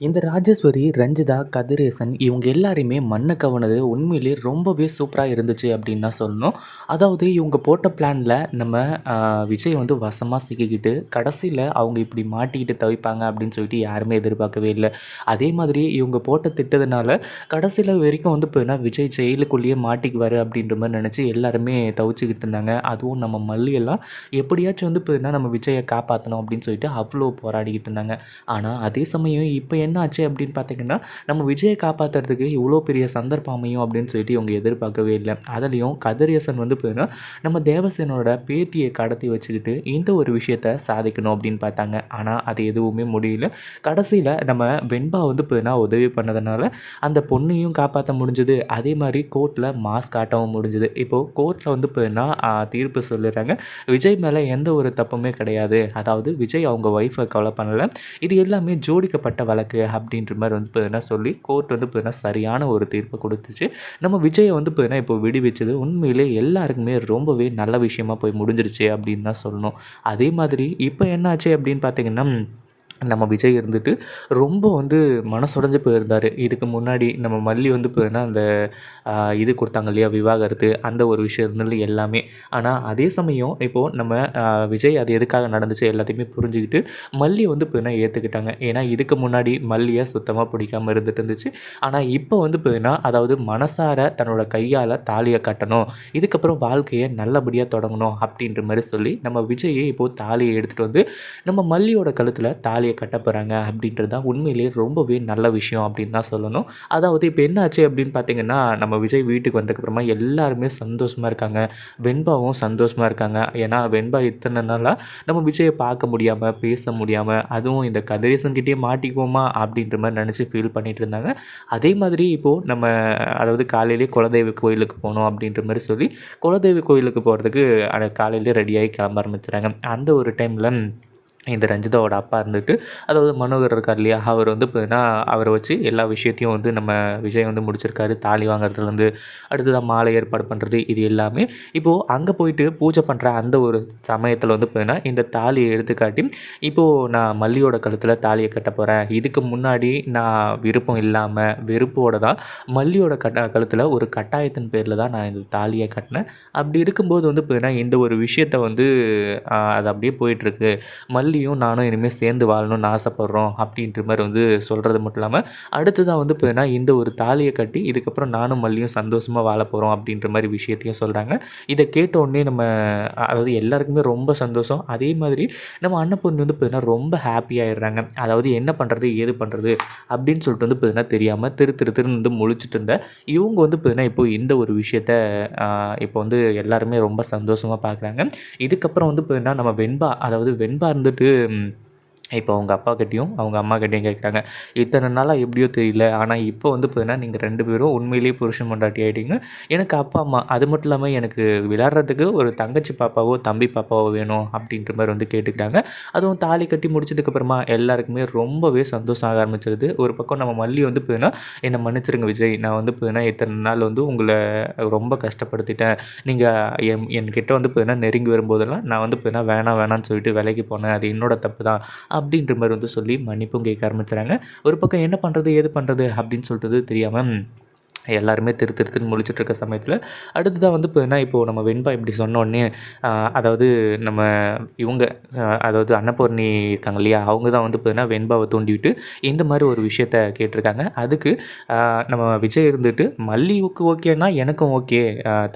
இந்த ராஜேஸ்வரி, ரஞ்சிதா, கதிரேசன் இவங்க எல்லாருமே மண்ணை கவனது உண்மையிலேயே ரொம்பவே சூப்பராக இருந்துச்சு அப்படின்னு தான் சொல்லணும். அதாவது இவங்க போட்ட பிளானில் நம்ம விஜய் வந்து வசமாக சிக்கிக்கிட்டு, கடைசியில் அவங்க இப்படி மாட்டிக்கிட்டு தவிப்பாங்க அப்படின்னு சொல்லிட்டு யாருமே எதிர்பார்க்கவே இல்லை அதே மாதிரி இவங்க போட்ட திட்டத்தினால கடைசியில வரைக்கும் வந்து பார்த்தீங்கன்னா, விஜய் ஜெயிலுக்குள்ளேயே மாட்டிக்குவார் அப்படின்ற மாதிரி நினச்சி எல்லாருமே தவிச்சுக்கிட்டு இருந்தாங்க. அதுவும் நம்ம மல்லியெல்லாம் எப்படியாச்சும் வந்து பார்த்தீங்கன்னா, நம்ம விஜயை காப்பாற்றணும் அப்படின்னு சொல்லிட்டு அவ்வளோ போராடிக்கிட்டு இருந்தாங்க. ஆனால் அதே சமயம் இப்போ என்னாச்சு அப்படின்னு பார்த்தீங்கன்னா, நம்ம விஜயை காப்பாத்துறதுக்கு இவ்வளோ பெரிய சந்தர்ப்பம் அமையும் அப்படின்னு சொல்லிட்டு இவங்க எதிர்பார்க்கவே இல்லை அதுலேயும் கதிரியசன் வந்து பார்த்தீங்கன்னா, நம்ம தேவசேனோட பேத்தியை கடத்தி வச்சுக்கிட்டு இந்த ஒரு விஷயத்த சாதிக்கணும் அப்படின்னு பார்த்தாங்க. ஆனால் அது எதுவுமே முடியல. கடைசியில் நம்ம வெண்பா வந்து பார்த்தீங்கன்னா, உதவி பண்ணதுனால அந்த பொண்ணையும் காப்பாற்ற முடிஞ்சது. அதே மாதிரி கோர்ட்டில் மாஸ்க் காட்டவும் முடிஞ்சது. இப்போது கோர்ட்டில் வந்து பார்த்தீங்கன்னா, தீர்ப்பு சொல்லிடுறாங்க. விஜய் மேலே எந்த ஒரு தப்புமே கிடையாது. அதாவது விஜய் அவங்க ஒய்ஃபை கொலை பண்ணலை இது எல்லாமே ஜோடிக்கப்பட்ட வழக்கு அப்படின்ற மாதிரி வந்து பார்த்தீங்கன்னா சொல்லி, கோர்ட் வந்து பார்த்தீங்கன்னா சரியான ஒரு தீர்ப்பை கொடுத்துச்சு நம்ம விஜயை வந்து பார்த்தீங்கன்னா, இப்போ விடுவிச்சது உண்மையிலே எல்லாருக்குமே ரொம்பவே நல்ல விஷயமா போய் முடிஞ்சிருச்சு அப்படின்னு தான் சொல்லணும். அதே மாதிரி இப்போ என்னாச்சு அப்படின்னு பார்த்தீங்கன்னா, நம்ம விஜய் இருந்துட்டு ரொம்ப வந்து மனசுடைஞ்சு போயிருந்தார் இதுக்கு முன்னாடி நம்ம மல்லி வந்து பார்த்தீங்கன்னா, அந்த இது கொடுத்தாங்க இல்லையா? விவாகரத்து அந்த ஒரு விஷயம் இருந்தது எல்லாமே. ஆனால் அதே சமயம் இப்போது நம்ம விஜய் அது எதுக்காக நடந்துச்சு எல்லாத்தையுமே புரிஞ்சுக்கிட்டு மல்லி வந்து போயினா ஏற்றுக்கிட்டாங்க ஏன்னா இதுக்கு முன்னாடி மல்லியை சுத்தமாக பிடிக்காமல் இருந்துட்டு இருந்துச்சு. ஆனால் இப்போ வந்து போயினா அதாவது மனசார தன்னோட கையால் தாலியை கட்டணும். இதுக்கப்புறம் வாழ்க்கையை நல்லபடியாக தொடங்கணும் அப்படின்ற மாதிரி சொல்லி, நம்ம விஜயை இப்போது தாலியை எடுத்துகிட்டு வந்து நம்ம மல்லியோட கழுத்தில் தாலி வாழ்க்கையை கட்ட போகிறாங்க அப்படின்றது தான் உண்மையிலேயே ரொம்பவே நல்ல விஷயம் அப்படின்னு தான் சொல்லணும். அதாவது இப்போ என்ன ஆச்சு அப்படின்னு பார்த்தீங்கன்னா, நம்ம விஜய் வீட்டுக்கு வந்ததுக்கப்புறமா எல்லாருமே சந்தோஷமாக இருக்காங்க. வெண்பாவும் சந்தோஷமாக இருக்காங்க. ஏன்னா வெண்பா இத்தனை நாளாக நம்ம விஜயை பார்க்க முடியாமல் பேச முடியாமல் அதுவும் இந்த கதிரேசன்கிட்டே மாட்டிக்குவோமா அப்படின்ற மாதிரி நினச்சி ஃபீல் பண்ணிட்டு இருந்தாங்க. அதே மாதிரி இப்போது நம்ம அதாவது காலையிலேயே குலதெய்வ கோயிலுக்கு போகணும் அப்படின்ற மாதிரி சொல்லி, குலதெய்வ கோயிலுக்கு போகிறதுக்கு அ காலையிலேயே ரெடியாகி கிளம்ப ஆரம்பிச்சுறாங்க. அந்த ஒரு டைமில் இந்த ரஞ்சிதாவோட அப்பா இருந்துட்டு, அதாவது மனோகர் இருக்கார் இல்லையா? அவர் வந்து பார்த்தீங்கன்னா, அவரை வச்சு எல்லா விஷயத்தையும் வந்து நம்ம விஜய் வந்து முடிச்சிருக்காரு. தாலி வாங்குறதுலேருந்து, அடுத்ததாக மாலை ஏற்பாடு பண்ணுறது இது எல்லாமே. இப்போது அங்கே போயிட்டு பூஜை பண்ணுற அந்த ஒரு சமயத்தில் வந்து பார்த்தீங்கன்னா, இந்த தாலியை எடுத்துக்காட்டி இப்போது நான் மல்லியோட கழுத்தில் தாலியை கட்ட போகிறேன் இதுக்கு முன்னாடி நான் விருப்பம் இல்லாமல் வெறுப்போட தான் மல்லியோட கட்ட கழுத்தில் ஒரு கட்டாயத்தின் பேரில் தான் நான் இந்த தாலியை கட்டினேன் அப்படி இருக்கும்போது வந்து பார்த்தீங்கன்னா, இந்த ஒரு விஷயத்த வந்து அது அப்படியே போயிட்டுருக்கு. மல்லி நீயும் நானும் இனிமேல் சேர்ந்து வாழணும்னு ஆசைப்பட்றோம் அப்படின்ற மாதிரி வந்து சொல்கிறது மட்டும் இல்லாமல் அடுத்ததாக வந்து பார்த்தீங்கன்னா, இந்த ஒரு தாலியை கட்டி இதுக்கப்புறம் நானும் மல்லியும் சந்தோஷமாக வாழ போகிறோம் அப்படின்ற மாதிரி விஷயத்தையும் சொல்கிறாங்க இதை கேட்ட உடனே நம்ம அதாவது எல்லாருக்குமே ரொம்ப சந்தோஷம். அதே மாதிரி நம்ம அன்னபூர்ணி வந்து பார்த்தீங்கன்னா, ரொம்ப ஹாப்பியாகிடுறாங்க அதாவது என்ன பண்ணுறது ஏது பண்ணுறது அப்படின்னு சொல்லிட்டு வந்து பார்த்தீங்கன்னா தெரியாமல் திரு திரு திருன்னு வந்து முழிச்சுட்டு இருந்த இவங்க வந்து பார்த்தீங்கன்னா, இப்போ இந்த ஒரு விஷயத்த இப்போ வந்து எல்லாருமே ரொம்ப சந்தோஷமாக பார்க்குறாங்க. இதுக்கப்புறம் வந்து பார்த்தீங்கன்னா, நம்ம வெண்பா அதாவது வெண்பா இருந்துட்டு வந்துட்டு இப்போ அவங்க அப்பாகிட்டயும், அவங்க அம்மாக்கிட்டேயும் கேட்குறாங்க. இத்தனை நாளாக எப்படியோ தெரியல. ஆனால் இப்போ வந்து பார்த்தீங்கன்னா, நீங்கள் ரெண்டு பேரும் உண்மையிலேயே புருஷன் பொண்டாட்டி ஆகிட்டீங்க எனக்கு அப்பா, அம்மா அது மட்டும் இல்லாமல் எனக்கு விளையாடுறதுக்கு ஒரு தங்கச்சி பாப்பாவோ, தம்பி பாப்பாவோ வேணும் அப்படின்ற மாதிரி வந்து கேட்டுக்கிறாங்க. அதுவும் தாலி கட்டி முடிச்சதுக்கப்புறமா எல்லாருக்குமே ரொம்பவே சந்தோஷம் ஆக ஆரம்பிச்சிருது. ஒரு பக்கம் நம்ம மல்லி வந்து பார்த்தீங்கன்னா, என்னை மன்னிச்சிடுங்க விஜய். நான் வந்து பார்த்தீங்கன்னா, இத்தனை நாள் வந்து உங்களை ரொம்ப கஷ்டப்படுத்திட்டேன். நீங்கள் என் என்கிட்ட வந்து பார்த்தீங்கன்னா, நெருங்கி வரும்போதெல்லாம் நான் வந்து பார்த்தீங்கன்னா, வேணாம் வேணான்னு சொல்லிட்டு விலைக்கு போனேன். அது என்னோட தப்பு தான். அப்படின்ற மாதிரி வந்து சொல்லி மன்னிப்பும் கேட்க ஆரம்பிச்சுறாங்க. ஒரு பக்கம் என்ன பண்றது? ஏது பண்றது? அப்படின்னு சொல்லிட்டு தெரியாமல் எல்லாருமே திரு திருத்துன்னு முழிச்சிட்டு முழிச்சுட்டு இருக்க சமயத்தில் அடுத்ததாக வந்து பார்த்தீங்கன்னா, இப்போது நம்ம வெண்பா இப்படி சொன்னோடனே அதாவது நம்ம இவங்க அதாவது அன்னபூர்ணி இருக்காங்க இல்லையா? அவங்க தான் வந்து பார்த்தீங்கன்னா, வெண்பாவை தூண்டிவிட்டு இந்த மாதிரி ஒரு விஷயத்த கேட்டிருக்காங்க. அதுக்கு நம்ம விஜய் இருந்துட்டு, மல்லிவுக்கு ஓகேன்னா எனக்கும் ஓகே.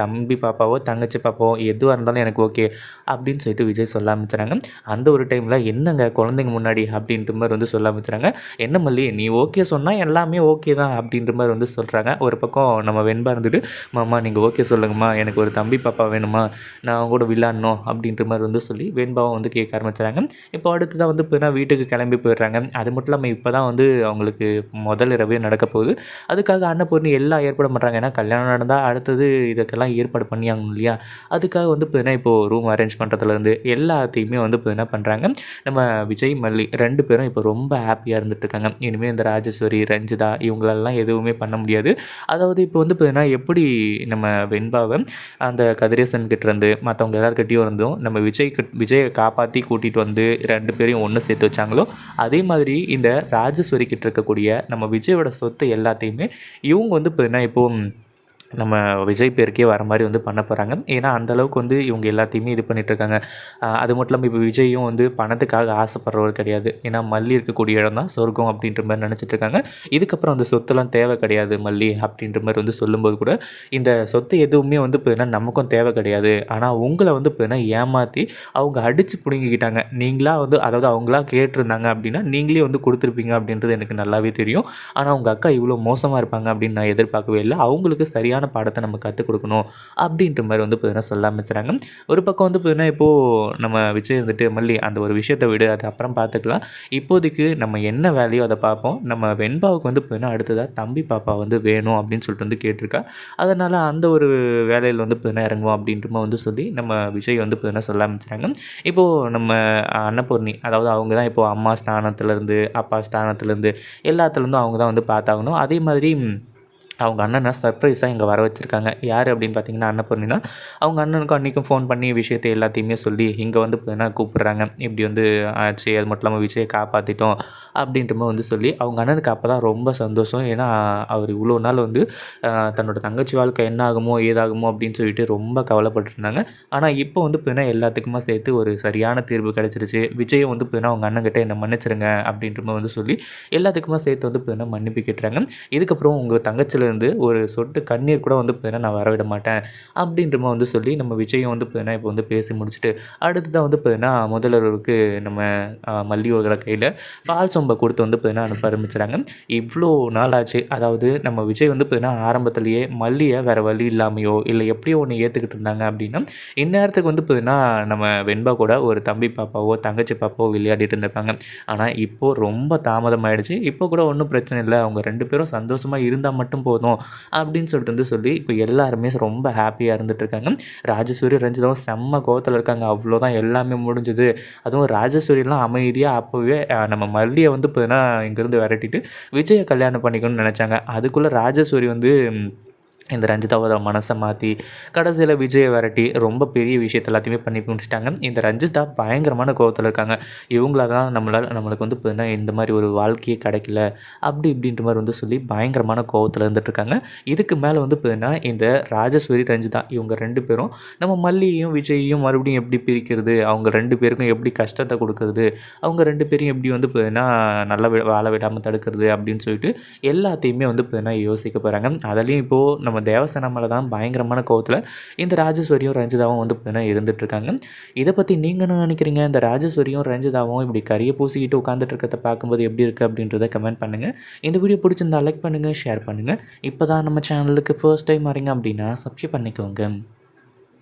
தம்பி பாப்பாவோ, தங்கச்சி பாப்பாவோ எதுவாக இருந்தாலும் எனக்கு ஓகே. அப்படின்னு சொல்லிட்டு விஜய் சொல்ல ஆரம்பிச்சுறாங்க. அந்த ஒரு டைமில் என்னங்க குழந்தைங்க முன்னாடி அப்படின்ற மாதிரி வந்து சொல்ல ஆரம்பிச்சுறாங்க. என்ன மல்லி நீ ஓகே சொன்னால் எல்லாமே ஓகே தான் அப்படின்ற மாதிரி வந்து சொல்கிறாங்க ஒரு பக்கம் நம்ம வெண்பா இருந்துட்டு, மாமா நீங்கள் ஓகே சொல்லுங்கம்மா. எனக்கு ஒரு தம்பி பாப்பா வேணுமா நான் அவங்க கூட விளாட்ணும் அப்படின்ற மாதிரி வந்து சொல்லி வெண்பாவை வந்து கேட்க ஆரம்பிச்சுறாங்க. இப்போ அடுத்ததாக வந்து இப்போ வீட்டுக்கு கிளம்பி போயிடுறாங்க. அது மட்டும் இல்லாமல் இப்போ தான் வந்து அவங்களுக்கு முதல் இரவே நடக்கப் போகுது. அதுக்காக அன்னபூர்ணி எல்லாம் ஏற்பாடு பண்ணுறாங்க ஏன்னா கல்யாணம் நடந்தால் அடுத்தது இதுக்கெல்லாம் ஏற்பாடு பண்ணியாகணும் இல்லையா? அதுக்காக வந்து பார்த்தீங்கன்னா, இப்போது ரூம் அரேஞ்ச் பண்ணுறதுலேருந்து எல்லாத்தையுமே வந்து பார்த்தீங்கன்னா பண்ணுறாங்க நம்ம விஜய், மல்லி ரெண்டு பேரும் இப்போ ரொம்ப ஹாப்பியாக இருந்துட்டு இருக்காங்க. இனிமே இந்த ராஜேஸ்வரி, ரஞ்சிதா இவங்களெல்லாம் எதுவுமே பண்ண முடியாது. அதாவது இப்போ வந்து பார்த்தீங்கன்னா எப்படி நம்ம வெண்பாவை அந்த கதிரேசன் கிட்டேருந்து மற்றவங்க எல்லாருக்கிட்டையும் இருந்தும் நம்ம விஜய் விஜயை காப்பாற்றி கூட்டிகிட்டு வந்து ரெண்டு பேரையும் ஒன்று சேர்த்து வச்சாங்களோ அதே மாதிரி இந்த ராஜேஸ்வரி கிட்ட இருக்கக்கூடிய நம்ம விஜயோட சொத்து எல்லாத்தையுமே இவங்க வந்து பார்த்தீங்கன்னா இப்போது நம்ம விஜய் பேருக்கே வர மாதிரி வந்து பண்ண போகிறாங்க ஏன்னா அந்த அளவுக்கு வந்து இவங்க எல்லாத்தையுமே இது பண்ணிகிட்ருக்காங்க அது மட்டும் இல்லாமல் இப்போ விஜயும் வந்து பணத்துக்காக ஆசைப்படுறவர் கிடையாது. ஏன்னா மல்லி இருக்கக்கூடிய இடம் தான். சொர்க்கம் அப்படின்ற மாதிரி நினச்சிட்ருக்காங்க இதுக்கப்புறம் அந்த சொத்துலாம் தேவை கிடையாது மல்லி அப்படின்ற மாதிரி வந்து சொல்லும்போது கூட இந்த சொத்து எதுவுமே வந்து பார்த்தீங்கன்னா நமக்கும் தேவை கிடையாது. ஆனால் உங்களை வந்து பார்த்தீங்கன்னா ஏமாற்றி அவங்க அடித்து பிடுங்கிக்கிட்டாங்க. நீங்களாக வந்து அதாவது அவங்களா கேட்டிருந்தாங்க அப்படின்னா நீங்களே வந்து கொடுத்துருப்பீங்க அப்படின்றது எனக்கு நல்லாவே தெரியும். ஆனால் உங்கள் அக்கா இவ்வளோ மோசமாக இருப்பாங்க அப்படின்னு நான் எதிர்பார்க்கவே இல்லை. அவங்களுக்கு சரியான சரியான பாடத்தை நம்ம கற்றுக் கொடுக்கணும் அப்படின்ற மாதிரி வந்து பார்த்தீங்கன்னா சொல்ல ஆரம்பிச்சுறாங்க ஒரு பக்கம் வந்து பார்த்தீங்கன்னா இப்போது நம்ம விஜய் இருந்துட்டு மல்லி அந்த ஒரு விஷயத்தை விடு அது அப்புறம் பார்த்துக்கலாம் இப்போதைக்கு நம்ம என்ன வேலையோ அதை பார்ப்போம். நம்ம வெண்பாவுக்கு வந்து பார்த்தீங்கன்னா அடுத்ததாக தம்பி பாப்பா வந்து வேணும் அப்படின்னு சொல்லிட்டு வந்து கேட்டிருக்கா. அதனால் அந்த ஒரு வேலையில் வந்து பார்த்தீங்கன்னா இறங்குவோம் அப்படின்ற வந்து சொல்லி நம்ம விஜய் வந்து பார்த்தீங்கன்னா சொல்ல ஆரம்பிச்சுறாங்க இப்போது நம்ம அன்னபூர்ணி அதாவது அவங்க தான் இப்போது அம்மா ஸ்தானத்துலேருந்து அப்பா ஸ்தானத்துலேருந்து எல்லாத்துலேருந்தும் அவங்க தான் வந்து பார்த்தாகணும். அதே மாதிரி அவங்க அண்ணனை சர்ப்ரைஸாக இங்கே வர வச்சுருக்காங்க. யார் அப்படின்னு பார்த்தீங்கன்னா அன்னபூர்ணி தான் அவங்க அண்ணனுக்கும் அன்றைக்கும் ஃபோன் பண்ணி விஷயத்தை எல்லாத்தையுமே சொல்லி இங்கே வந்து பார்த்தீங்கன்னா கூப்பிட்றாங்க. இப்படி வந்து ஆச்சு அது மட்டும் இல்லாமல் விஷயம் காப்பாற்றிட்டோம் அப்படின்ற மாதிரி வந்து சொல்லி அவங்க அண்ணனுக்கு அப்போ தான் ரொம்ப சந்தோஷம். ஏன்னா அவர் இவ்வளோ நாள் வந்து தன்னோட தங்கச்சி வாழ்க்கை என்ன ஆகுமோ ஏதாகுமோ அப்படின்னு சொல்லிட்டு ரொம்ப கவலைப்பட்டுருந்தாங்க ஆனால் இப்போ வந்து பார்த்தீங்கன்னா எல்லாத்துக்குமா சேர்த்து ஒரு சரியான தீர்வு கிடச்சிருச்சு. விஜயம் வந்து பார்த்தீங்கன்னா அவங்க அண்ணங்கிட்ட என்னை மன்னிச்சிருங்க அப்படின்ற மாதிரி வந்து சொல்லி எல்லாத்துக்குமா சேர்த்து வந்து பார்த்தீங்கன்னா மன்னிப்பு கேட்டுறாங்க. இதுக்கப்புறம் உங்கள் தங்கச்சியில் இருந்து ஒரு சொட்டு கண்ணீர் கூட வந்து பார்த்தீங்கன்னா நான் வரவிட மாட்டேன் அப்படின்ற மாதிரி வந்து சொல்லி நம்ம விஜயம் வந்து பார்த்தீங்கன்னா இப்போ வந்து பேசி முடிச்சுட்டு அடுத்ததாக வந்து பார்த்தீங்கன்னா முதல்வருக்கு நம்ம மல்லியோட கையில் பால் சொம்பை கொடுத்து வந்து பார்த்தீங்கன்னா அனுப்ப ஆரம்பிச்சுறாங்க. இவ்வளோ நாள் ஆச்சு அதாவது நம்ம விஜய் வந்து பார்த்தீங்கன்னா ஆரம்பத்துலேயே மல்லியை வேறு வழி இல்லாமையோ இல்லை எப்படியோ ஒன்று ஏற்றுக்கிட்டு இருந்தாங்க அப்படின்னா இந்நேரத்துக்கு வந்து பார்த்தீங்கன்னா நம்ம வெண்பா கூட ஒரு தம்பி பாப்பாவோ தங்கச்சி பாப்பாவோ விளையாடிட்டு இருந்திருப்பாங்க. ஆனால் இப்போது ரொம்ப தாமதமாயிடுச்சு. இப்போ கூட ஒன்றும் பிரச்சனை இல்லை. அவங்க ரெண்டு பேரும் சந்தோஷமாக இருந்தால் மட்டும் போதும். போதும் அப்படின்னு சொல்லிட்டு வந்து சொல்லி இப்போ எல்லாருமே ரொம்ப ஹாப்பியாக இருந்துகிட்ருக்காங்க ராஜசூரி ரஞ்சிதாவும் செம்ம கோவத்தில் இருக்காங்க. அவ்வளோதான் எல்லாமே முடிஞ்சுது. அதுவும் ராஜசூரியெலாம் அமைதியாக அப்போவே நம்ம மல்லியை வந்து இப்போ இங்கேருந்து விரட்டிட்டு விஜயை கல்யாணம் பண்ணிக்கணும்னு நினச்சாங்க. அதுக்குள்ளே ராஜசூரி வந்து இந்த ரஞ்சிதாவோட மனசை மாற்றி கடைசியில் விஜயை விரட்டி ரொம்ப பெரிய விஷயத்த எல்லாத்தையுமே பண்ணி முடிச்சிட்டாங்க. இந்த ரஞ்சிதா பயங்கரமான கோபத்தில் இருக்காங்க. இவங்கள தான் நம்மளால் நம்மளுக்கு வந்து பார்த்தீங்கன்னா இந்த மாதிரி ஒரு வாழ்க்கையே கிடைக்கல. அப்படி இப்படின்ற மாதிரி வந்து சொல்லி பயங்கரமான கோபத்தில் இருந்துகிட்ருக்காங்க இதுக்கு மேலே வந்து பார்த்தீங்கன்னா இந்த ராஜஸ்வரி ரஞ்சிதா இவங்க ரெண்டு பேரும் நம்ம மல்லியையும் விஜயையும் மறுபடியும் எப்படி பிரிக்கிறது? அவங்க ரெண்டு பேருக்கும் எப்படி கஷ்டத்தை கொடுக்கறது? அவங்க ரெண்டு பேரும் எப்படி வந்து பார்த்தீங்கன்னா நல்லா வாழ விடாமல் தடுக்கிறது? அப்படின்னு சொல்லிட்டு எல்லாத்தையுமே வந்து பார்த்தீங்கன்னா யோசிக்க போகிறாங்க அதுலேயும் இப்போது நம்ம தேவசேனா மேலே தான் பயங்கரமான கோவத்தில் இந்த ராஜேஸ்வரியும் ரஞ்சிதாவும் வந்து பார்த்தீங்கன்னா இருந்துகிட்ருக்காங்க இதை பற்றி நீங்கள் என்ன நினைக்கிறீங்க? இந்த ராஜஸ்வரியும் ரஞ்சிதாவும் இப்படி கறியை பூசிக்கிட்டு உட்காந்துட்டு இருக்கிறத பார்க்கும்போது எப்படி இருக்குது அப்படின்றத கமெண்ட் பண்ணுங்கள் இந்த வீடியோ பிடிச்சிருந்தா லைக் பண்ணுங்கள் ஷேர் பண்ணுங்கள் இப்போ தான் நம்ம சேனலுக்கு ஃபர்ஸ்ட் டைம் வரீங்க அப்படின்னா சப்ஸ்கிரைப் பண்ணிக்கோங்க.